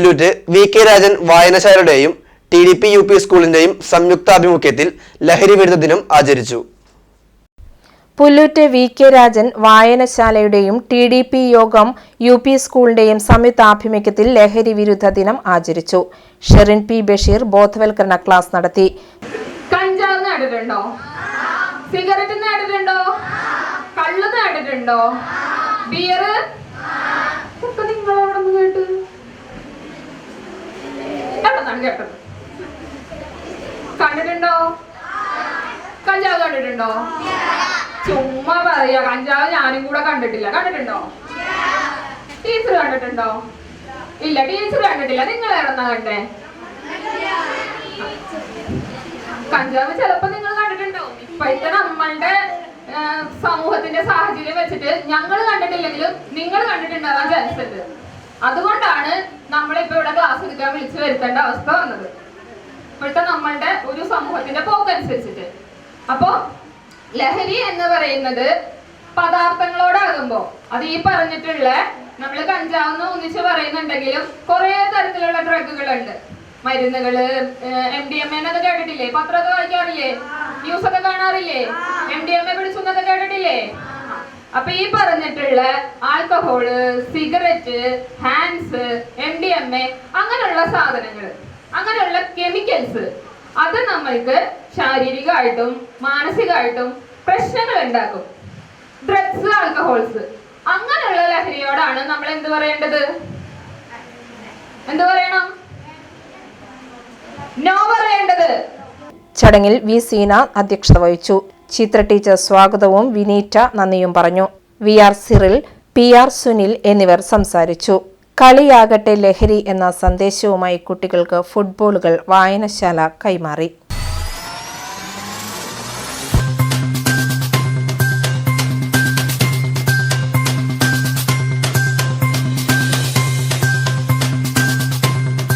Pullut V K Rajan വായനശാലയുടെയും T D P U P സ്കൂളിന്റെയും സംയുക്താഭിമുഖ്യത്തിൽ ലഹരി വിരുദ്ധ ദിനം ആചരിച്ചു പുല്ലൂറ്റ് വി കെ രാജൻ വായനശാലയുടെയും ടി ഡി പി യോഗം യു പി സ്കൂളിന്റെയും സംയുക്താഭിമുഖ്യത്തിൽ ലഹരി വിരുദ്ധ ദിനം ആചരിച്ചു ഷെറിൻ പി ബഷീർ ബോധവൽക്കരണ ക്ലാസ് നടത്തി കഞ്ചാവ് സിഗരറ്റ് നേടിട്ടുണ്ടോ കള്ള് നേടിട്ടുണ്ടോ ബിയർ കേട്ടത്. കണ്ടിട്ടുണ്ടോ? കഞ്ചാവ് കണ്ടിട്ടുണ്ടോ? ചുമ്മാ പറയാ കഞ്ചാവ് ഞാനും കൂടെ കണ്ടിട്ടില്ല. കണ്ടിട്ടുണ്ടോ? ടീച്ചർ കണ്ടിട്ടുണ്ടോ? ഇല്ല ടീച്ചർ കണ്ടിട്ടില്ല. നിങ്ങൾ എവിടെന്നാ കണ്ടേ? കഞ്ചാവ് ചിലപ്പോ നിങ്ങൾ കണ്ടിട്ടുണ്ടോ? ഇപ്പോഴത്തെ നമ്മളുടെ സമൂഹത്തിന്റെ സാഹചര്യം വെച്ചിട്ട് ഞങ്ങൾ കണ്ടിട്ടില്ലെങ്കിലും നിങ്ങൾ കണ്ടിട്ടുണ്ടാവാൻ ചാൻസ് ഉണ്ട് അതുകൊണ്ടാണ് നമ്മളിപ്പോ ഇവിടെ എടുക്കാൻ വിളിച്ചു വരുത്തേണ്ട അവസ്ഥ വന്നത്. ഇപ്പോഴത്തെ നമ്മളുടെ ഒരു സമൂഹത്തിന്റെ പോക്കനുസരിച്ചിട്ട്. അപ്പോ ലഹരി എന്ന് പറയുന്നത് പദാർത്ഥങ്ങളോടാകുമ്പോ അത് ഈ പറഞ്ഞിട്ടുള്ള നമ്മൾ കഞ്ചാവെന്ന് ഒന്നിച്ച് പറയുന്നുണ്ടെങ്കിലും കുറെ തരത്തിലുള്ള ഡ്രഗുകളുണ്ട്. മരുന്നുകൾ എം ഡി എം എന്നൊക്കെ കേട്ടിട്ടില്ലേ? പത്രമൊക്കെ വായിക്കാറില്ലേ? ന്യൂസ് ഒക്കെ കാണാറില്ലേ എം ഡി അപ്പൊ ഈ പറഞ്ഞിട്ടുള്ള alcohol cigarette Hans M D M A അങ്ങനെയുള്ള സാധനങ്ങൾ അങ്ങനെയുള്ള കെമിക്കൽസ് അത് നമ്മൾക്ക് ശാരീരികമായിട്ടും മാനസികമായിട്ടും പ്രശ്നങ്ങൾ ഉണ്ടാക്കും. ഡ്രഗ്സ് ആൽക്കഹോൾസ് അങ്ങനെയുള്ള ലഹരിയോടാണ് നമ്മൾ എന്ത് പറയേണ്ടത്? എന്ത് പറയണം? നോ പറയേണ്ടത്. ചടങ്ങിൽ വി സീന അധ്യക്ഷത വഹിച്ചു. ചിത്ര ടീച്ചർ സ്വാഗതവും വിനീറ്റ നന്ദിയും പറഞ്ഞു. V R Cyril P R Sunil എന്നിവർ സംസാരിച്ചു. കളിയാകട്ടെ ലഹരി എന്ന സന്ദേശവുമായി കുട്ടികൾക്ക് ഫുട്ബോളുകൾ വായനശാല കൈമാറി.